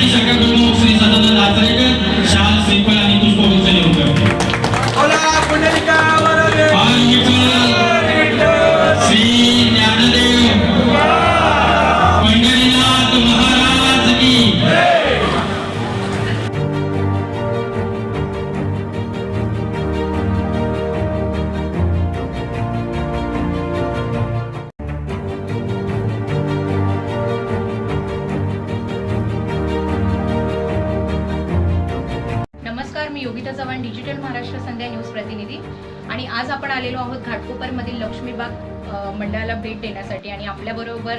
आणि शाखा प्रमुख श्री सदानंद आचरेकर चव्हाण डिजिटल महाराष्ट्र संध्या न्यूज प्रतिनिधी. आणि आज आपण आलेलो आहोत घाटकोपरमधील लक्ष्मीबाग मंडळाला भेट देण्यासाठी. आणि आपल्याबरोबर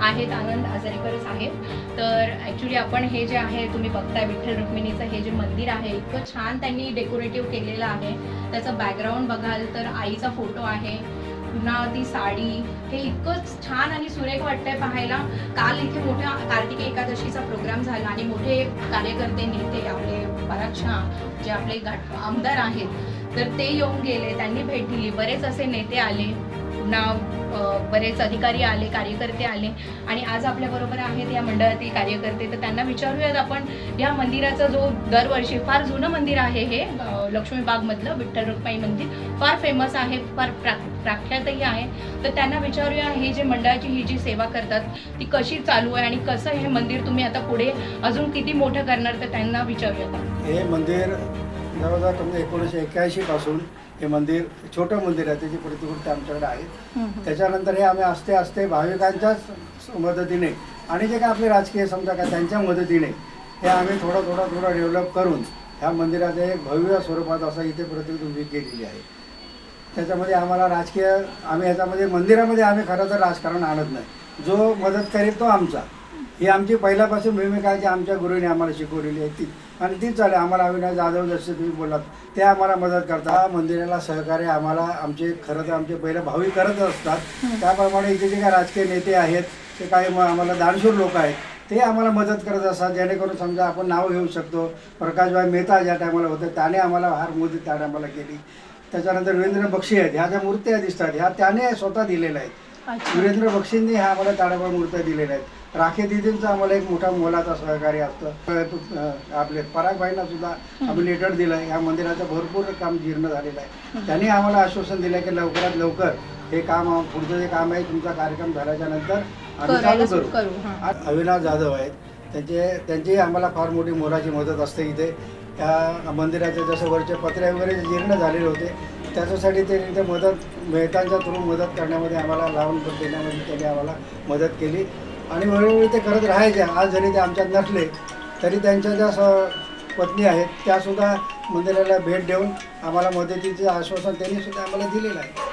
आहेत आनंद आजारीकर साहेब. तर ॲक्च्युली आपण हे जे आहे तुम्ही बघताय विठ्ठल रुक्मिणीचं हे जे मंदिर आहे इतकं छान त्यांनी डेकोरेटिव्ह केलेलं आहे. त्याचं बॅकग्राऊंड बघाल तर आईचा फोटो आहे. पुन्हा ती साडी हे इतकं छान आणि सुरेख वाटतंय पाहायला. काल इथे मोठ्या कार्तिकी एकादशीचा प्रोग्राम झाला आणि मोठे कार्यकर्ते नेते आपले पराक्षा जे आपले घाट आमदार आहेत तर ते येऊन गेले त्यांनी भेट दिली. बरेच असे नेते आले पुन्हा बरेच अधिकारी आले कार्यकर्ते आले आणि आज आपल्याबरोबर आहेत या मंडळातील कार्यकर्ते. तर त्यांना विचारूयात आपण या मंदिराचा जो दरवर्षी फार जुनं मंदिर आहे हे लक्ष्मीबागमधलं विठ्ठल रुक्माई मंदिर. फार फेमस आहे फार प्रा प्रख्यातही आहे. तर त्यांना विचारूया हे जे मंडळाची ही जी सेवा करतात ती कशी चालू आहे आणि कसं हे मंदिर तुम्ही आता पुढे अजून किती मोठं करणार तर त्यांना विचारूयात हे मंदिर जवळजवळ तुमचं एकोणीसशे एक्याऐंशी पासून हे मंदिर छोटं मंदिर आहे त्याची प्रतिकृती आमच्याकडे आहे. त्याच्यानंतर हे आम्ही असते असते भाविकांच्याच मदतीने आणि जे काय आपले राजकीय समजा काय त्यांच्या मदतीने हे आम्ही थोडं थोडं थोडं डेव्हलप करून ह्या मंदिराचं एक भव्य स्वरूपात असं इथे प्रतिकृती उभी केलेली आहे. त्याच्यामध्ये आम्हाला राजकीय आम्ही ह्याच्यामध्ये मंदिरामध्ये आम्ही खरं तर राजकारण आणत नाही. जो मदत करेल तो आमचा. ही आमची पहिल्यापासून भूमिका आहे जी आमच्या गुरुने आम्हाला शिकवलेली आहे. ती आणि तीच चालेल आम्हाला अविनाश जाधव जसे तुम्ही बोलात ते आम्हाला मदत करतात. मंदिराला सहकार्य आम्हाला आमचे खरं तर आमचे पहिले भावी करत असतात. त्याप्रमाणे इथे जे काही राजकीय नेते आहेत ते काही आम्हाला दानशूर लोक आहेत ते आम्हाला मदत करत असतात. जेणेकरून समजा आपण नाव घेऊ शकतो. प्रकाशभाई मेहता ज्या टायमाला होते त्याने आम्हाला हार मोदी त्या टायमाला केली. त्याच्यानंतर वीरेंद्र बक्षी आहेत. ह्या ज्या मूर्त्या दिसतात ह्या त्याने स्वतः दिलेल्या आहेत. वीरेंद्र बक्षींनी ह्या आम्हाला ताडाबळ मूर्त्या दिलेल्या आहेत. राखे दिदींचं आम्हाला एक मोठा मोलाचा सहकार्य असतं. आपले परागबाईंना सुद्धा आम्ही लेटर दिलं ह्या मंदिराचं भरपूर काम जीर्ण झालेलं आहे. त्यांनी आम्हाला आश्वासन दिलं की लवकरात लवकर हे काम पुढचं जे काम आहे तुमचा कार्यक्रम झाल्याच्यानंतर आम्ही चालू करू. अविनाश जाधव आहेत. त्यांचे त्यांची आम्हाला फार मोठी मोलाची मदत असते इथे. त्या मंदिराचे जसं वरचे पत्रे वगैरे जीर्ण झालेले होते त्याच्यासाठी ते इथे मदत मेहतांच्या थ्रू मदत करण्यामध्ये आम्हाला लावून देण्यामध्ये त्यांनी आम्हाला मदत केली. आणि वेळोवेळी ते करत राहायचे. आज जरी ते आमच्यात नसले तरी त्यांच्या ज्या स पत्नी आहेत त्यासुद्धा मंदिराला भेट देऊन आम्हाला मदतीचे आश्वासन त्यांनीसुद्धा आम्हाला दिलेलं आहे.